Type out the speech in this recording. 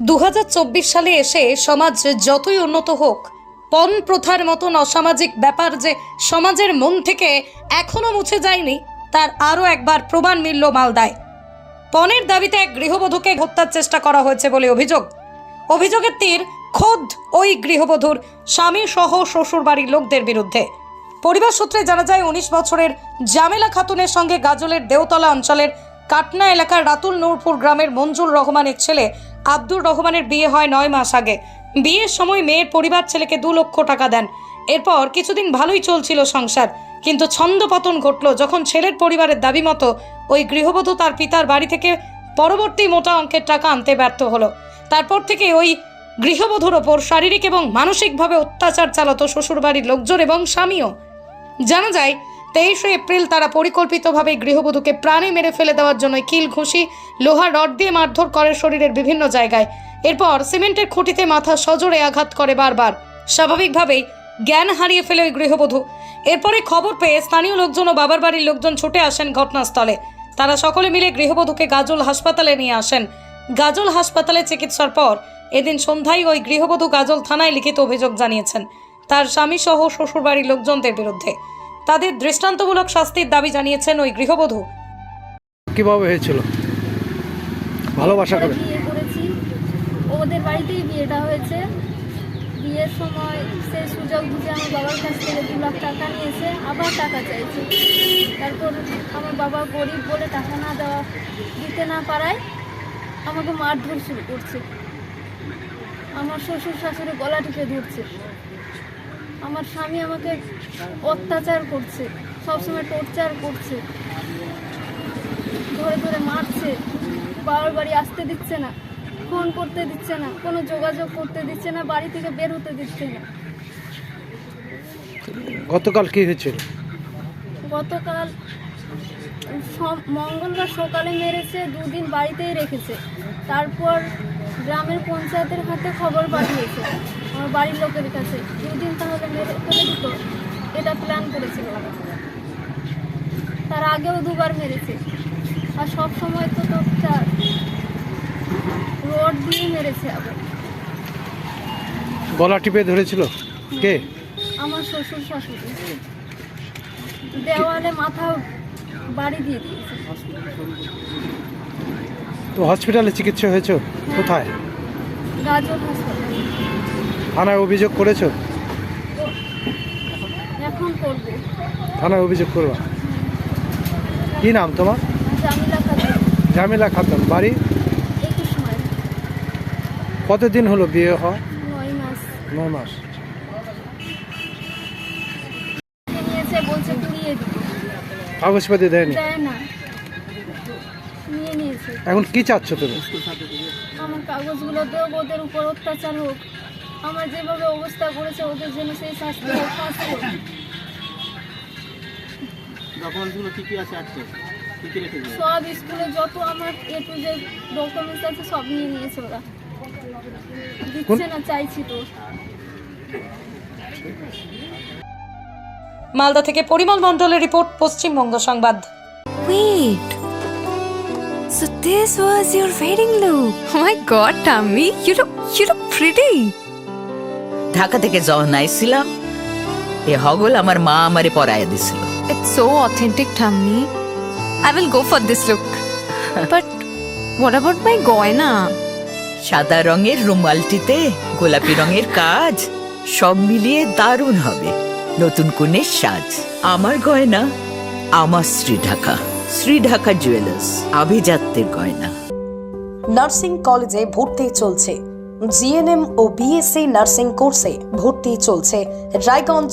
দু সালে এসে সমাজ যতই উন্নত হোক, পণ প্রথার মতন অসামাজিক ব্যাপার যে সমাজের মন থেকে এখনও মুছে যায়নি, তার আরও একবার প্রমাণ মিলল মালদায়। পণের দাবিতে এক গৃহবধূকে হত্যার চেষ্টা করা হয়েছে বলে অভিযোগ। অভিযোগের তীর খোদ ওই গৃহবধূর স্বামী সহ শ্বশুর বাড়ির লোকদের বিরুদ্ধে। পরিবার সূত্রে জানা যায়, উনিশ বছরের জামেলা খাতুনের সঙ্গে গাজলের দেওতলা অঞ্চলের কাটনা এলাকার রাতুল নূরপুর গ্রামের মঞ্জুর রহমানের ছেলে আব্দুর রহমানের বিয়ে হয় নয় মাস আগে। বিয়ের সময় মেয়ের পরিবার ছেলেকে দু লক্ষ টাকা দেন। এরপর কিছুদিন ভালোই চলছিল সংসার, কিন্তু ছন্দপতন ঘটল যখন ছেলের পরিবারের দাবি মতো ওই গৃহবধূ তার পিতার বাড়ি থেকে পরবর্তী মোটা অঙ্কের টাকা আনতে ব্যর্থ হলো। তারপর থেকে ওই গৃহবধূর ওপর শারীরিক এবং মানসিকভাবে অত্যাচার চালাতো শ্বশুরবাড়ির লোকজন এবং স্বামীও। জানা যায় তেইশে এপ্রিল তারা পরিকল্পিতভাবে গৃহবধূকে প্রাণে মেরে ফেলে দেওয়ার জন্য কিল ঘুষি লোহার রড দিয়ে মারধর করে শরীরের বিভিন্ন জায়গায়। এরপর সিমেন্টের খুঁটিতে মাথা সজোরে আঘাত করে বারবার। স্বাভাবিকভাবেই জ্ঞান হারিয়ে ফেলে ওই গৃহবধূ। এরপরে খবর পেয়ে স্থানীয় লোকজন ও বাবার বাড়ির লোকজন ছুটে আসেন ঘটনাস্থলে। তারা সকলে মিলে গৃহবধূকে গাজল হাসপাতালে নিয়ে আসেন। গাজল হাসপাতালে চিকিৎসার পর এদিন সন্ধ্যায় ওই গৃহবধূ গাজল থানায় লিখিত অভিযোগ জানিয়েছেন। তার স্বামী সহ শ্বশুরবাড়ির লোকজনদের বিরুদ্ধে। তাদের দৃষ্টান্তমূলক শাস্তির দাবি জানিয়েছেন ওই গৃহবধূ। কীভাবে হয়েছিল? ভালোবাসা করে। বিয়ে করেছি। ওদের বাড়িতেই বিয়েটা হয়েছে। বিয়ের সময় সে সুযোগ বুঝে আমার বাবার কাছ থেকে দু লাখ টাকা নিয়েছে। আবার টাকা চাইছে। তারপর আমার বাবা গরিব বলে টাকা না দেওয়া দিতে না পারায় আমাকে মারধর শুরু করছে। আমার শ্বশুর শাশুড়ি গলা টিপে ধরছে। আমার স্বামী আমাকে অত্যাচার করছে সবসময় টর্চার করছে। ধরে ধরে মারছে বাবার বাড়ি আসতে দিচ্ছে না ফোন করতে দিচ্ছে না কোনো যোগাযোগ করতে দিচ্ছে না বাড়ি থেকে বের হতে দিচ্ছে না। গতকাল কি হয়েছিল? গতকাল মঙ্গলবার সকালে মেরেছে দুদিন বাড়িতেই রেখেছে। তারপর গ্রামের পঞ্চায়েতের হাতে খবর পাঠিয়েছে আমার বাড়ির লোকের কাছে। দুদিন তাহলে মেরে ফেলে দিত। এটা প্ল্যান করেছিল তার আগেও দুবার মেরেছে। আর সব সময় তো তোরটা রড দিয়ে মেরেছে আবার। গলা টিপে ধরেছিল? কে? আমার শ্বশুর শাশুড়ি। দেওয়ালে মাথা বাড়ি দিয়ে দিয়েছে। তো হসপিটালে চিকিৎসা হয়েছ? কোথায়? গাজর হাসপাতালে থানায় অভিযোগ করেছ? এখন করব। থানায় অভিযোগ করবা? কি নাম তোমার? জামিলা খাতুন। বাড়ি? কতদিন হলো বিয়ে হওয়া? নয় মাস। কাগজপাতি দেয়নি? এখন কি চাচ্ছ তুমি? আমার কাগজগুলো ওদের উপর অত্যাচার হোক। আমার যেভাবে অবস্থা করেছে ওদের জন্য সেই শাস্তি হোক। ডকুমেন্টসগুলো কী কী আছে আজকে কী কী রেখে সব স্কুলে যত আমার এ টু যে ডকুমেন্টস আছে সব নিয়ে নিয়েছে ওরা দিচ্ছে না চাইছি তো মালদা থেকে পরিমল মণ্ডলের রিপোর্ট পশ্চিমবঙ্গ সংবাদ Wait. So this was your wedding look. Oh my god, Tammy, you look you look pretty. Dhaka থেকে যখন আইছিলাম এ হগল আমার মা আমারে পরাইয়া দিছিল It's so authentic, Tammy. I will go for this look. but what about my goina? সাদা রঙের রুমালটিতে গোলাপি রঙের কাজ সব মিলিয়ে দারুণ হবে নতুন কনের সাজ আমার গয়না আমার শ্রী ঢাকা শ্রী ঢাকা জুয়েলার্স আভিজাত্যের গয়না নার্সিং কলেজে ভর্তি চলছে জিএনএম ও বিএসসি নার্সিং কোর্সে ভর্তি চলছে Raiganj